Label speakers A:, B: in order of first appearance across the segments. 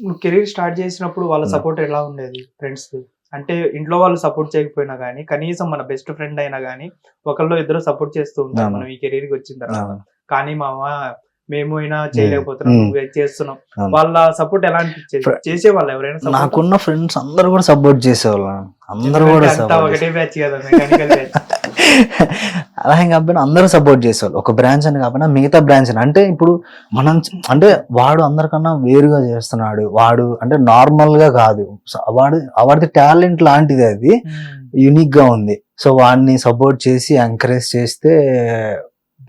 A: నువ్వు career start చేసినప్పుడు వాళ్ళ
B: Hmm.
A: సపోర్ట్ ఎలా ఉండేది ఫ్రెండ్స్ అంటే ఇంట్లో వాళ్ళు సపోర్ట్ చేయకపోయినా గానీ కనీసం మన బెస్ట్ ఫ్రెండ్ అయినా గానీ ఒకళ్ళు ఇద్దరు సపోర్ట్ చేస్తూ ఉంటారు
B: అవును.
A: మనం ఈ కెరీర్కి వచ్చిన తర్వాత. కానీ మామ మేము అయినా చేయలేకపోతున్నాం
B: Hmm.
A: నువ్వు ఇది చేస్తున్నాం. వాళ్ళ సపోర్ట్ ఎలా అనిపించేది
B: Fr-
A: చేసే వాళ్ళు ఎవరైనా?
B: నాకున్న ఫ్రెండ్స్ అందరూ కూడా సపోర్ట్ చేసేవాళ్ళు అందరూ కూడా
A: ఒకటే బ్యాచ్ కదా మెకానికల్ బ్యాచ్
B: అలా ఏం కాకపోయినా అందరూ సపోర్ట్ చేసేవాళ్ళు. ఒక బ్రాంచ్ అని కాకపోయినా మిగతా బ్రాంచ్ అని అంటే ఇప్పుడు మనం అంటే వాడు అందరికన్నా వేరుగా చేస్తున్నాడు. వాడు అంటే నార్మల్గా కాదు. వాడు వాడిది టాలెంట్ లాంటిది అది. యూనిక్గా ఉంది. సో వాడిని సపోర్ట్ చేసి ఎంకరేజ్ చేస్తే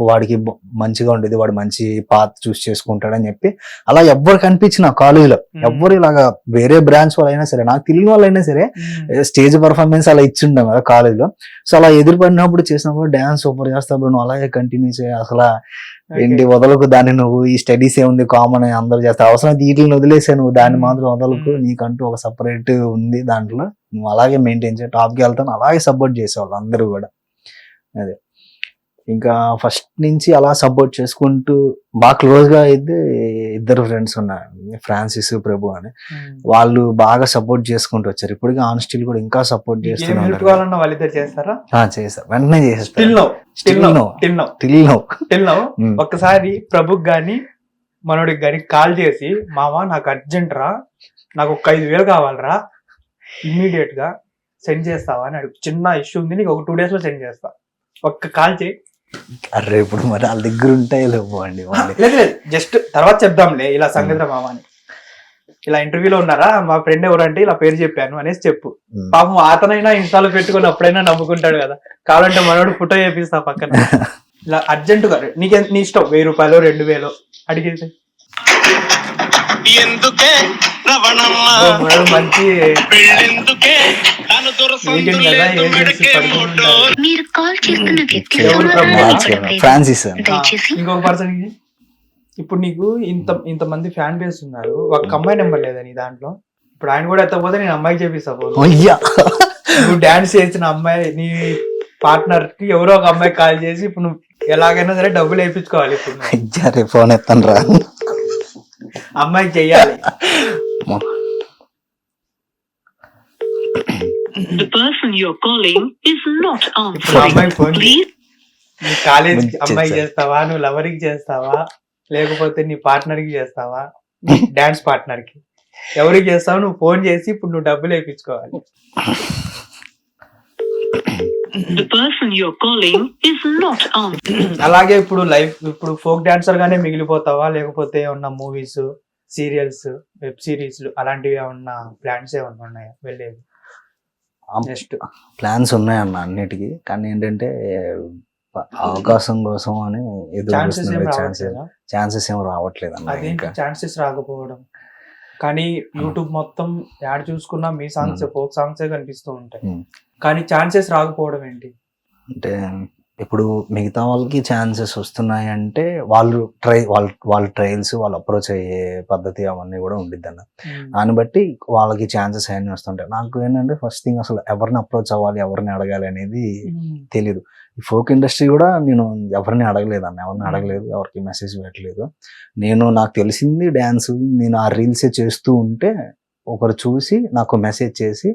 B: వాడికి మంచిగా ఉండేది వాడు మంచి పాత్ చూస్ చేసుకుంటాడని చెప్పి అలా ఎవ్వరు కనిపించిన కాలేజీలో. ఎవ్వరు ఇలాగా వేరే బ్రాంచ్ వాళ్ళైనా సరే నాకు తెలియని వాళ్ళైనా సరే స్టేజ్ పర్ఫార్మెన్స్ అలా ఇచ్చింటాం కదా కాలేజ్లో సో అలా ఎదురుపడినప్పుడు చేసినప్పుడు డాన్స్ సూపర్ చేస్తావు నువ్వు అలాగే కంటిన్యూ చేయి. అసలు ఏంటి వదలకు దాన్ని నువ్వు ఈ స్టడీస్ ఏముంది కామన్ అందరూ చేస్తావు అవసరం వీటిని వదిలేసే నువ్వు దాన్ని. మాత్రం వదలకు. నీకంటూ ఒక సపరేట్ ఉంది దాంట్లో. నువ్వు అలాగే మెయింటైన్ చేయి. టాప్కి వెళ్తాను అలాగే సపోర్ట్ చేసేవాళ్ళు అందరూ కూడా. అదే. ఇంకా ఫస్ట్ నుంచి అలా సపోర్ట్ చేసుకుంటూ బాగా క్లోజ్గా అయితే ఇద్దరు ఫ్రెండ్స్ ఉన్నారు. ఫ్రాన్సిస్ ప్రభు అని. వాళ్ళు బాగా సపోర్ట్ చేసుకుంటూ వచ్చారు. ఇప్పటికీ ఆన్ స్టిల్ కూడా ఇంకా సపోర్ట్
A: ఏం
B: చేస్తూనే
A: హెల్ప్
B: ఉన్నారు
A: కావాలన్నా వాళ్ళిద్దరు చేస్తారా?
B: చేస్తారు. వెంటనే
A: నో
B: ఉమ్.
A: ఒక్కసారి ప్రభుకి గాని మనోడికి గాని కాల్ చేసి మామ నాకు అర్జెంట్ రా. నాకు ఒక ఐదు వేలు కావాలరా. ఇమ్మీడియట్గా సెండ్ చేస్తావా? అని అడుగు. చిన్న ఇష్యూ ఉంది. నీకు ఒక టూ డేస్లో సెండ్ చేస్తా. ఒక్క కాల్ చేయి.
B: అరే ఇప్పుడు మరి వాళ్ళ దగ్గర ఉంటాయి లేవు అండి
A: లేదు లేదు. జస్ట్ తర్వాత చెప్దాంలే. ఇలా సంగతి మామ అని. ఇలా ఇంటర్వ్యూలో ఉన్నారా? మా ఫ్రెండ్ ఎవరంటే ఇలా పేరు చెప్పాను అనేసి చెప్పు. పాపం అతనైనా ఇన్స్టాలో పెట్టుకొని అప్పుడైనా నవ్వుకుంటాడు కదా. కావాలంటే మనోడు ఫోటో చేపిస్తా పక్కన. ఇలా అర్జెంట్గా నీకు నీ ఇష్టం? వెయ్యి రూపాయలు రెండు వేలు? అడిగేసి.
C: ఎందుకే రవణమ్మ?
A: మంచి
C: పెళ్ళెందుకే? తను
D: మీరు కాల్ చేస్తున్న వ్యక్తి.
B: ఫ్రాన్సిస్
D: దయచేసి
A: ఇంకొక పర్సన్ ఇప్పుడు నీకు ఇంత ఇంత మంది ఫ్యాన్ బేస్ ఉన్నారు. ఒక అమ్మాయి నెంబర్ లేదా నీ దాంట్లో? ఇప్పుడు ఆయన కూడా ఎత్తకపోతే నేను అమ్మాయికి
B: అయ్యా.
A: నువ్వు డాన్స్ చేసిన అమ్మాయి నీ పార్ట్నర్కి ఎవరో ఒక అమ్మాయి కాల్ చేసి ఇప్పుడు నువ్వు ఎలాగైనా సరే డబ్బులు వేయించుకోవాలి ఇప్పుడు
B: ఫోన్ ఎత్తాను రా.
A: అమ్మాయికి చెయ్యాలి.
D: The person you're calling is not
A: ఇప్పుడు ఆ అమ్మాయికి ఫోన్
D: Please.
A: నీ కాలేజ్
B: చేశారు.
A: చేస్తావా? నువ్వు లవర్కి చేస్తావా? లేకపోతే నీ పార్ట్నర్కి చేస్తావా? డాన్స్ పార్ట్నర్ కి. ఎవరికి చేస్తావు? నువ్వు ఫోన్ చేసి ఇప్పుడు నువ్వు డబ్బులు వేయించుకోవాలి.
D: the person you're calling is not on.
A: అలాగే ఇప్పుడు లైఫ్ ఇప్పుడు ఫోక్ డాన్సర్ గానే మిగిలిపోతావా? లేకపోతే ఏమన్నా మూవీస్ సీరియల్స్ వెబ్ సిరీస్ అలాంటివి ఏమన్నా ప్లాన్స్ ఏమన్నా ఉన్నాయా? వెళ్ళేది నెక్స్ట్
B: ప్లాన్స్ ఉన్నాయన్న అన్నిటికీ. కానీ ఏంటంటే అవకాశం కోసం అని ఎదురు
A: ఛాన్సెస్
B: ఛాన్సెస్ ఏం రావట్లేదు అన్న
A: ఛాన్సెస్ రాకపోవడం? కానీ యూట్యూబ్ మొత్తం యాడ్ చూసుకున్నా మీ సాంగ్స్ ఫోక్ సాంగ్సే కనిపిస్తూ ఉంటాయి. కానీ ఛాన్సెస్ రాకపోవడం ఏంటి?
B: అంటే ఇప్పుడు మిగతా వాళ్ళకి ఛాన్సెస్ వస్తున్నాయి అంటే వాళ్ళు ట్రై వాళ్ళ వాళ్ళ ట్రయల్స్ వాళ్ళు అప్రోచ్ అయ్యే పద్ధతి అవన్నీ కూడా ఉండిద్ది అన్న. దాన్ని బట్టి వాళ్ళకి ఛాన్సెస్ అన్నీ వస్తుంటాయి? నాకు ఏంటంటే ఫస్ట్ థింగ్ అసలు ఎవరిని అప్రోచ్ అవ్వాలి ఎవరిని అడగాలి అనేది. తెలియదు ఈ ఫోక్ ఇండస్ట్రీ కూడా నేను ఎవరిని అడగలేదు అన్న ఎవరిని. అడగలేదు ఎవరికి మెసేజ్ పెట్టలేదు నేను నాకు తెలిసింది డ్యాన్స్ నేను ఆ రీల్సే చేస్తూ ఉంటే ఒకరు చూసి నాకు మెసేజ్ చేసి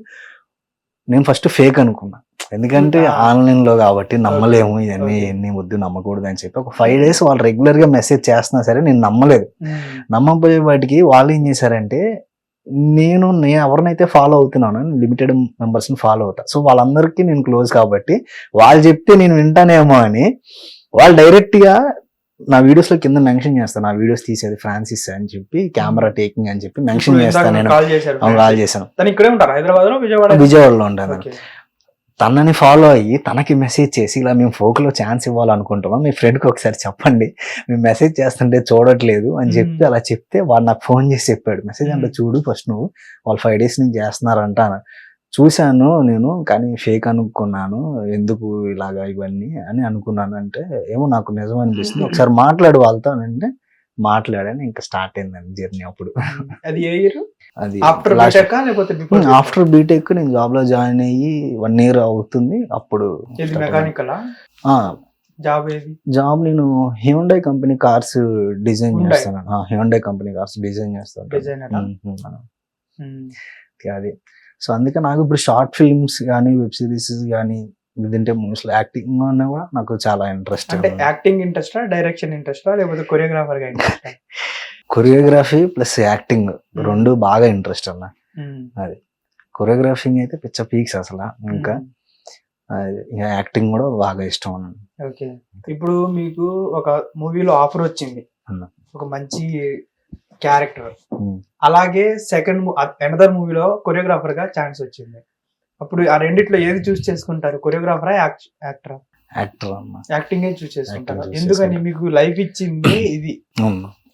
B: నేను ఫస్ట్ ఫేక్ అనుకున్నా ఎందుకంటే
A: Ah.
B: ఆన్లైన్లో కాబట్టి నమ్మలేము ఇవన్నీ. ఎన్ని వద్దు నమ్మకూడదు అని చెప్పి ఒక ఫైవ్ డేస్ వాళ్ళు రెగ్యులర్గా మెసేజ్ చేస్తున్నా సరే నేను నమ్మలేదు. నమ్మపోయే వాటికి వాళ్ళు ఏం చేశారంటే నేను నేను ఎవరినైతే ఫాలో అవుతున్నానో లిమిటెడ్ మెంబర్స్ని ఫాలో అవుతా. సో వాళ్ళందరికీ నేను క్లోజ్ కాబట్టి వాళ్ళు చెప్తే నేను వింటానేమో అని వాళ్ళు డైరెక్ట్గా నా వీడియోస్లో కింద మెన్షన్ చేస్తాను నా వీడియోస్ తీసేది ఫ్రాన్సిస్ అని చెప్పి కెమెరా టేకింగ్ అని చెప్పి మెన్షన్ చేస్తాను నేను.
A: కాల్
B: చేశాను.
A: తను ఇక్కడే ఉంటారు? హైదరాబాద్లో విజయవాడ
B: విజయవాడలో ఉంటాను. తనని ఫాలో అయ్యి తనకి మెసేజ్ చేసి ఇలా మేము folk లో ఛాన్స్ ఇవ్వాలనుకుంటున్నాం మీ friend కి ఒకసారి చెప్పండి మేము మెసేజ్ చేస్తుంటే చూడట్లేదు అని చెప్పి. అలా చెప్తే వాడు నాకు ఫోన్ చేసి చెప్పాడు మెసేజ్ అంటే. చూడు ఫస్ట్ నువ్వు వాళ్ళు ఫైవ్ డేస్ నుంచి చేస్తున్నారంట. చూశాను నేను కానీ ఫేక్ అనుకున్నాను ఎందుకు ఇలాగా ఇవన్నీ అని అనుకున్నాను అంటే ఏమో నాకు నిజం అనిపిస్తుంది ఒకసారి మాట్లాడు వాళ్ళతో అంటే మాట్లాడాను ఇంకా స్టార్ట్ అయిందండి జర్నీ అప్పుడు.
A: అది ఏ ఇయర్
B: అది
A: ఆఫ్టర్ బీటెక్ లేకపోతే
B: ఆఫ్టర్ బీటెక్ నేను జాబ్లో జాయిన్ అయ్యి వన్ ఇయర్ అవుతుంది అప్పుడు.
A: మెకానికల్ జాబ్ ఏది?
B: జాబ్ నేను హ్యూండై కంపెనీ కార్స్ డిజైన్. చేస్తాను. హ్యూండై కంపెనీ కార్స్ డిజైన్ చేస్తాను.
A: ఆ? ఉమ్.
B: అది. సో అందుకే నాకు ఇప్పుడు షార్ట్ ఫిల్మ్స్ కానీ వెబ్ సిరీస్ కానీ లేదంటే మోస్ట్లీ యాక్టింగ్ అన్నా కూడా నాకు చాలా ఇంట్రెస్ట్
A: అంటే యాక్టింగ్ ఇంట్రెస్టా డైరెక్షన్ ఇంట్రెస్టా లేకపోతే కొరియోగ్రాఫర్గా ఇంట్రెస్టా
B: కొరియోగ్రఫీ ప్లస్ యాక్టింగ్ రెండు బాగా ఇంట్రెస్ట్ అన్న.
A: ఉమ్.
B: కొరియోగ్రాఫింగ్ అయితే పిచ్చ పీక్స్ అసలు ఇంకా. అది, ఇంకా యాక్టింగ్ కూడా బాగా ఇష్టం అన్న.
A: ఓకే. ఇప్పుడు మీకు ఒక మూవీలో ఆఫర్ వచ్చింది.
B: అన్న.
A: ఒక మంచి క్యారెక్టర్
B: ఉమ్.
A: అలాగే సెకండ్ ఎనదర్ మూవీలో కొరియోగ్రాఫర్గా ఛాన్స్ వచ్చింది. అప్పుడు ఆ రెండిట్లో ఏది చూస్ చేసుకుంటారు? కొరియోగ్రాఫరా యాక్టరా?
B: యాక్టర్ అన్న
A: యాక్టింగ్ చూస్ చేసుకుంటారు? ఎందుకని. మీకు లైఫ్ ఇచ్చింది ఇది.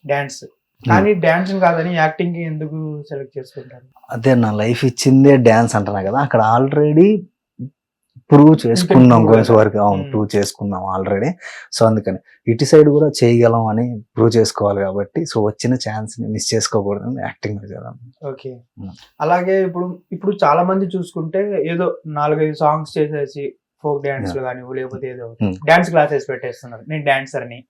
A: డాన్స్. కానీ డాన్స్ కాదని యాక్టింగ్ ఎందుకు సెలెక్ట్ చేసుకుంటారు?
B: అదే నా లైఫ్ ఇచ్చిందే డ్యాన్స్ అంటున్నా కదా. అక్కడ ఆల్రెడీ ప్రూవ్ చేసుకున్నాం
A: కదా.
B: వరకు. అవును
A: Hmm.
B: ప్రూవ్ చేసుకున్నాం ఆల్రెడీ సో అందుకని ఇటు సైడ్ కూడా చేయగలం అని ప్రూవ్ చేసుకోవాలి కాబట్టి సో వచ్చిన ఛాన్స్ని మిస్ చేసుకోకూడదని యాక్టింగ్ చేద్దాం.
A: Okay
B: Hmm.
A: అలాగే ఇప్పుడు ఇప్పుడు చాలా మంది చూసుకుంటే ఏదో నాలుగైదు సాంగ్స్ చేసేసి ఫోక్ డాన్స్ కానీ లేకపోతే ఏదో
B: Hmm.
A: డాన్స్ క్లాసెస్ పెట్టేస్తున్నారు. నేను డాన్సర్ అని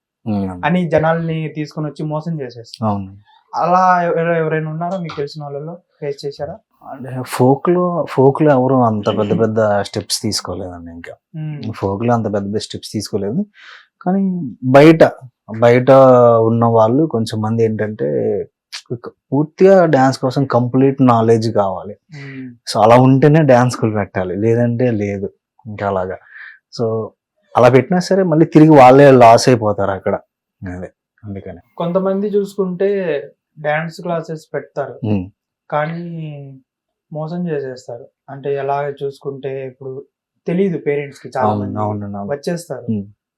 A: అని జనాల్ని తీసుకొని వచ్చి మోసం చేసేస్తున్నారు.
B: అవును.
A: అలా ఎవర- ఎవరైనా ఉన్నారా? మీకు తెలిసిన వాళ్ళలో ఫేస్ చేశారా?
B: అంటే ఫోక్లో ఫోక్లో ఎవరు అంత పెద్ద పెద్ద స్టెప్స్ తీసుకోలేదండి ఇంకా.
A: Hmm.
B: ఫోక్లో అంత పెద్ద పెద్ద స్టెప్స్ తీసుకోలేదు. కానీ బయట బయట ఉన్న వాళ్ళు కొంచెం మంది ఏంటంటే పూర్తిగా డాన్స్ కోసం కంప్లీట్ నాలెడ్జ్ కావాలి. సో అలా ఉంటేనే డాన్స్ స్కూల్ పెట్టాలి. లేదంటే లేదు. ఇంకా అలాగా. సో అలా పెట్టినా సరే మళ్ళీ తిరిగి వాళ్ళే లాస్ అయిపోతారు అక్కడ. అదే. అందుకని.
A: కొంతమంది చూసుకుంటే డాన్స్ క్లాసెస్ పెడతారు. కానీ మోసం చేసేస్తారు. అంటే ఎలా చూసుకుంటే ఇప్పుడు తెలియదు పేరెంట్స్కి చాలా మంది వచ్చేస్తారు.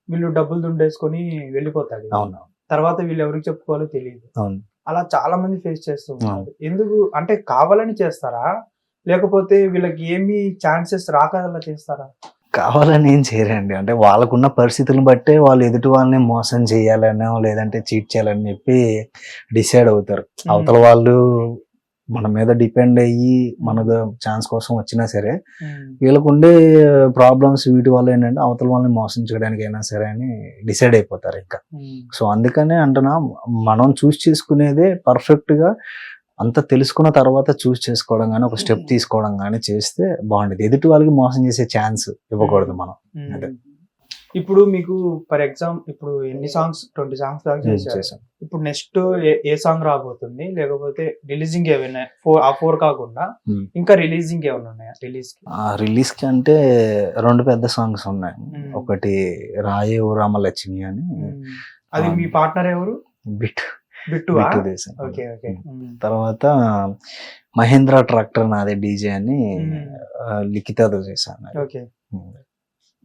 A: వీళ్ళు డబ్బులు దుండేసుకొని వెళ్ళిపోతాడు
B: అవును
A: తర్వాత వీళ్ళు ఎవరికి చెప్పుకోవాలో తెలియదు
B: అవును.
A: అలా చాలా మంది ఫేస్ చేస్తూ ఉంటారు. ఎందుకు? అంటే కావాలని చేస్తారా? లేకపోతే వీళ్ళకి ఏమి ఛాన్సెస్ రాక అలా చేస్తారా?
B: కావాలని ఏం చేయరండి. అంటే వాళ్ళకున్న పరిస్థితులను బట్టే వాళ్ళు ఎదుటి వాళ్ళని మోసం చేయాలనో లేదంటే చీట్ చేయాలని చెప్పి డిసైడ్ అవుతారు. అవతల వాళ్ళు మన మీద డిపెండ్ అయ్యి మన ఛాన్స్ కోసం వచ్చినా సరే వీళ్ళకు ఉండే ప్రాబ్లమ్స్ వీటి వల్ల ఏంటంటే అవతల వాళ్ళని మోసం చేయడానికి అయినా సరే అని డిసైడ్ అయిపోతారు ఇంకా. సో అందుకనే అంటున్నా మనం చూస్ చేసుకునేదే పర్ఫెక్ట్గా అంత తెలుసుకున్న తర్వాత చూస్ చేసుకోవడం కానీ ఒక స్టెప్ తీసుకోవడం కానీ చేస్తే బాగుండేది. ఎదుటి వాళ్ళకి మోసం చేసే ఛాన్స్ ఇవ్వకూడదు మనం. అదే.
A: ఇప్పుడు మీకు ఫర్ ఎగ్జాంపుల్ ఇప్పుడు ఎన్ని సాంగ్స్ ట్వంటీ సాంగ్స్ దాకా చేశారు? ఇప్పుడు నెక్స్ట్ ఏ సాంగ్ రాబోతుంది? లేకపోతే రిలీజింగ్ ఏమైనా ఫోర్ ఆ ఫోర్ కాకుండా. ఇంకా రిలీజింగ్ ఏమైనా ఉన్నాయా రిలీజ్
B: రిలీజ్కి అంటే రెండు పెద్ద సాంగ్స్ ఉన్నాయి. ఒకటి రాయే రామలక్ష్మి అని
A: అది. మీ పార్ట్నర్ ఎవరు?
B: బిట్
A: బిట్టు
B: తర్వాత మహేంద్ర ట్రాక్టర్ నాదే డీజే అని లిఖితతో చేశాను.
A: ఓకే.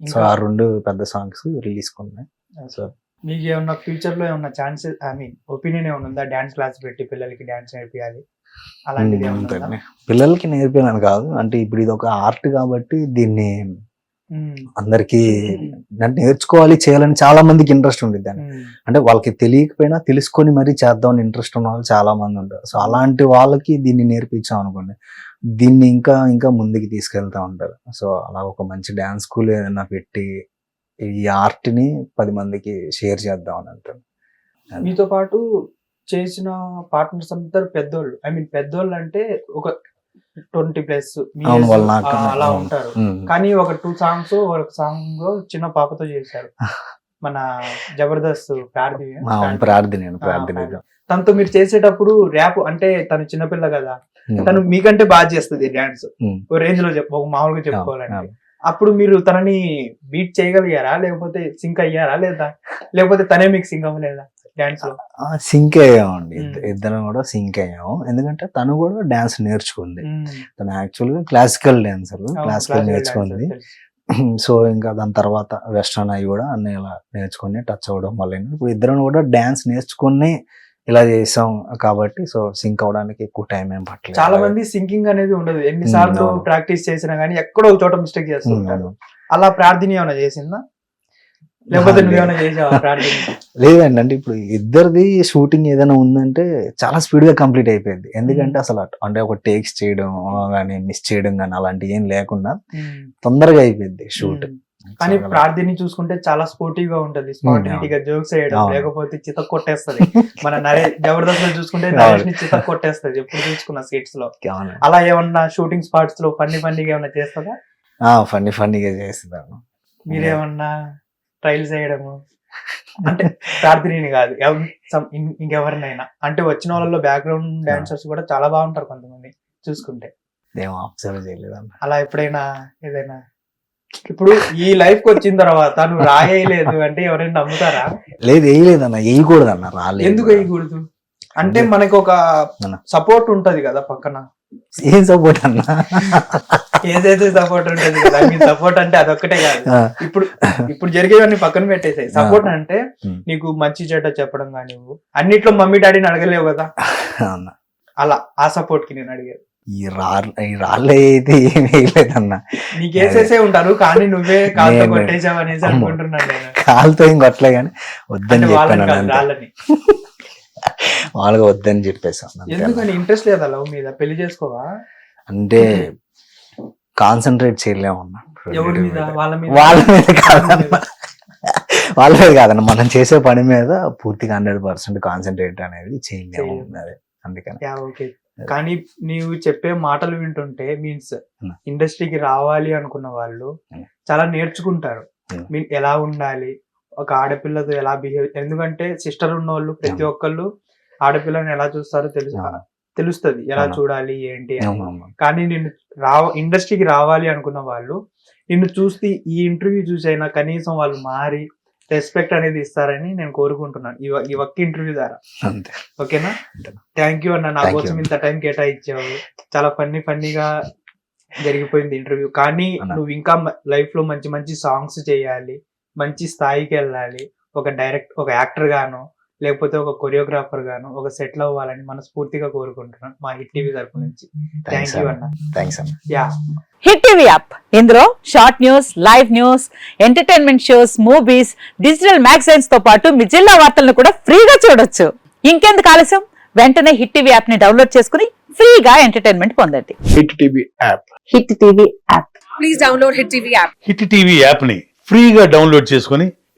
B: సో ఆ రెండు పెద్ద సాంగ్స్ రిలీజ్ ఉన్నాయి సో
A: మీకు ఏమన్నా ఫ్యూచర్లో ఏమన్నా ఛాన్సెస్ ఐ మీన్ ఒపీనియన్ ఏమైనా ఉందా? డాన్స్ క్లాస్ పెట్టి పిల్లలకి డాన్స్ నేర్పియాలి. అలాంటిది.
B: పిల్లలకి నేర్పినాను కాదు. అంటే ఇప్పుడు ఇది ఒక ఆర్ట్ కాబట్టి దీన్ని అందరికి అంటే నేర్చుకోవాలి చేయాలని చాలా మందికి ఇంట్రెస్ట్
A: ఉమ్,
B: అంటే వాళ్ళకి తెలియకపోయినా తెలుసుకొని మరీ చేద్దాం ఇంట్రెస్ట్ ఉన్న వాళ్ళు చాలా మంది ఉంటారు. సో అలాంటి వాళ్ళకి దీన్ని నేర్పించాం అనుకోండి దీన్ని ఇంకా ఇంకా ముందుకు తీసుకెళ్తా ఉంటారు. సో అలా ఒక మంచి డాన్స్ స్కూల్ ఏదైనా పెట్టి ఈ ఆర్ట్ని పది మందికి షేర్ చేద్దాం అని అంటారు.
A: మీతో పాటు చేసిన పార్ట్నర్స్ అందరు పెద్దోళ్ళు. ఐ మీన్ పెద్దోళ్ళు అంటే ఒక ట్వంటీ ప్లస్ అలా. ఉంటారు. కానీ ఒక టూ సాంగ్స్ ఒక సాంగ్ చిన్న పాపతో చేశారు మన జబర్దస్త్
B: ప్రార్థన
A: తనతో మీరు చేసేటప్పుడు ర్యాప్ అంటే తను చిన్నపిల్ల కదా. తను మీకంటే బాగా చేస్తుంది డాన్స్. ఒక రేంజ్లో చెప్ప ఒక మామూలుగా చెప్పుకోవాలంటే. అప్పుడు మీరు తనని బీట్ చేయగలిగారా లేకపోతే సింక్ అయ్యారా లేదా లేకపోతే తనే మీకు సింక్ అవ్వలేదా
B: సింక్ అయ్యామండి
A: ఉమ్.
B: ఇద్దరం కూడా సింక్ అయ్యాము ఎందుకంటే తను కూడా డాన్స్ నేర్చుకుంది
A: ఉమ్.
B: తను యాక్చువల్గా క్లాసికల్ డాన్సర్ క్లాసికల్ నేర్చుకుంది. సో ఇంకా దాని తర్వాత వెస్ట్రన్ అవి కూడా అన్ని ఇలా నేర్చుకుని టచ్ అవ్వడం వల్ల ఇప్పుడు ఇద్దరం కూడా డాన్స్ నేర్చుకుని ఇలా చేసాం కాబట్టి సో సింక్ అవడానికి ఎక్కువ టైం ఏం పట్టలేదు
A: చాలా మంది సింకింగ్ అనేది ఉండదు ఎన్నిసార్లు. ప్రాక్టీస్ చేసినా గానీ ఎక్కడో ఒక చోట మిస్టేక్ చేస్తుంటారు. అలా ప్రార్థన ఏమైనా చేసిందా లేకపోతే
B: లేదు.
A: నువ్వేమైనా చేసావా ప్రార్థన
B: లేదండి అంటే ఇప్పుడు ఇద్దరిది షూటింగ్ ఏదైనా ఉందంటే చాలా స్పీడ్గా కంప్లీట్ అయిపోయింది. ఎందుకంటే అసలు అట్- ఒక టేక్స్ చేయడం కానీ మిస్ చేయడం కానీ అలాంటివి ఏం లేకుండా. తొందరగా అయిపోయింది షూట్.
A: కానీ ప్రార్థిని చూసుకుంటే చాలా స్పోర్టివ్గా ఉంటది స్పాంటినిటీ గా జోక్స్ వేయడం. లేకపోతే చిత కొట్టేస్తది. మన నరే జబర్దస్త్లో చూసుకుంటే నరేష్ని చిత కొట్టేస్తది. ఎప్పుడు చూసుకున్న
B: సీట్స్లో.
A: అలా ఏమన్నా షూటింగ్ స్పాట్స్లో ఫన్నీ ఫన్నీగా ఏమన్నా చేస్తుందా?
B: ఫన్నీ ఫన్నీగా చేస్తున్నాను
A: మీరేమన్నా ట్రైల్స్ చేయడము. అంటే ప్రార్థిని కాదు. ఇంకెవరినైనా. అంటే వచ్చిన వాళ్ళలో బ్యాక్గ్రౌండ్ డాన్సర్స్ కూడా చాలా బాగుంటారు కొంతమంది చూసుకుంటే. అలా ఎప్పుడైనా ఏదైనా ఇప్పుడు ఈ లైఫ్ వచ్చిన తర్వాత నువ్వు రాయలేదు అంటే ఎవరైనా నమ్ముతారా?
B: లేదు వేయలేదన్న. వేయకూడదన్న. రాలేదు
A: ఎందుకు వేయకూడదు? అంటే మనకి ఒక
B: అన్న.
A: సపోర్ట్ ఉంటది కదా పక్కన.
B: ఏం సపోర్ట్ అన్న?
A: ఏదైతే సపోర్ట్ ఉంటది కదా మీ సపోర్ట్ అంటే అదొక్కటే కాదు. ఇప్పుడు ఇప్పుడు జరిగేవన్నీ పక్కన పెట్టేసాయి. సపోర్ట్ అంటే. నీకు మంచి చెడ్డ చెప్పడం కానీ అన్నిట్లో మమ్మీ డాడీని అడగలేవు కదా?
B: అన్న
A: అలా ఆ సపోర్ట్కి నేను అడిగాను
B: ఈ రాళ్ళు ఈ రాళ్ళు అయితే వేయలేదన్న
A: నీకేసేసే ఉంటారు కానీ నువ్వే
B: నేను-
A: కొట్టేసావు అనేసి. అనుకుంటున్నాను నేను.
B: కాలుతో ఏం కొట్టలే కానీ వద్దని చెప్పాను
A: రాళ్ళని.
B: వాళ్ళగా వద్దని చెప్పేసాను.
A: ఎందుకని? ఇంట్రెస్ట్ లేదా లవ్ మీద? పెళ్ళి చేసుకోవా?
B: అంటే కాన్సన్ట్రేట్ చేయలేము అన్న
A: ఎవరి మీద? వాళ్ళ మీద?
B: వాళ్ళ మీద కాదన్న. వాళ్ళ మీద కాదన్న. మనం చేసే పని మీద పూర్తిగా హండ్రెడ్ పర్సెంట్ కాన్సన్ట్రేట్ అనేది చేయలేము
A: చేయలేము.
B: అదే. అందుకని.
A: ఓకే. కానీ నీవు చెప్పే మాటలు వింటుంటే మీన్స్. ఇండస్ట్రీకి రావాలి అనుకున్న వాళ్ళు. చాలా నేర్చుకుంటారు. మీన్ ఎలా ఉండాలి? ఒక ఆడపిల్లతో ఎలా బిహేవ్? ఎందుకంటే సిస్టర్ ఉన్న వాళ్ళు ప్రతి. ఒక్కళ్ళు ఆడపిల్లని ఎలా చూస్తారో తెలుసు. తెలుస్తుంది ఎలా. చూడాలి ఏంటి. కానీ నిన్ను రావ ఇండస్ట్రీకి రావాలి అనుకున్న వాళ్ళు నిన్ను చూస్తే ఈ ఇంటర్వ్యూ చూసైనా కనీసం వాళ్ళు మారి రెస్పెక్ట్ అనేది ఇస్తారని నేను కోరుకుంటున్నాను ఈ ఒక్క ఇంటర్వ్యూ ద్వారా
B: అంతే
A: ఓకేనా. థ్యాంక్ యూ అన్న నా కోసం. ఇంత టైం కేటాయించావు చాలా ఫన్నీ ఫన్నీగా జరిగిపోయింది ఇంటర్వ్యూ కానీ. నువ్వు ఇంకా లైఫ్లో మంచి మంచి సాంగ్స్ చేయాలి మంచి స్థాయికి వెళ్ళాలి ఒక డైరెక్ట్ ఒక యాక్టర్ గాను లేకపోతే ఒక కొరియోగ్రాఫర్ గాను ఒక సెటిల్ అవ్వాలని మనస్ఫూర్తిగా కోరుకుంటున్నాను మా హిట్ టీవీ తరపు నుంచి. థ్యాంక్
B: థ్యాంక్స్
A: యూ
B: అన్న.
A: అన్న
B: థ్యాంక్స్ అన్న
A: యా
E: హిట్ టీవీ యాప్ ఇందులో short news live news entertainment shows movies digital మ్యాగజైన్స్తో పాటు మీ జిల్లా వార్తలను కూడా ఫ్రీగా చూడొచ్చు. ఇంకెందుకు ఆలస్యం? వెంటనే హిట్ టీవీ యాప్ని డౌన్లోడ్ చేసుకుని ఫ్రీగా ఎంటర్టైన్మెంట్ పొందండి.
F: Hit TV app
E: hit TV app
G: hit TV యాప్ని ఫ్రీగా డౌన్లోడ్ చేసుకొని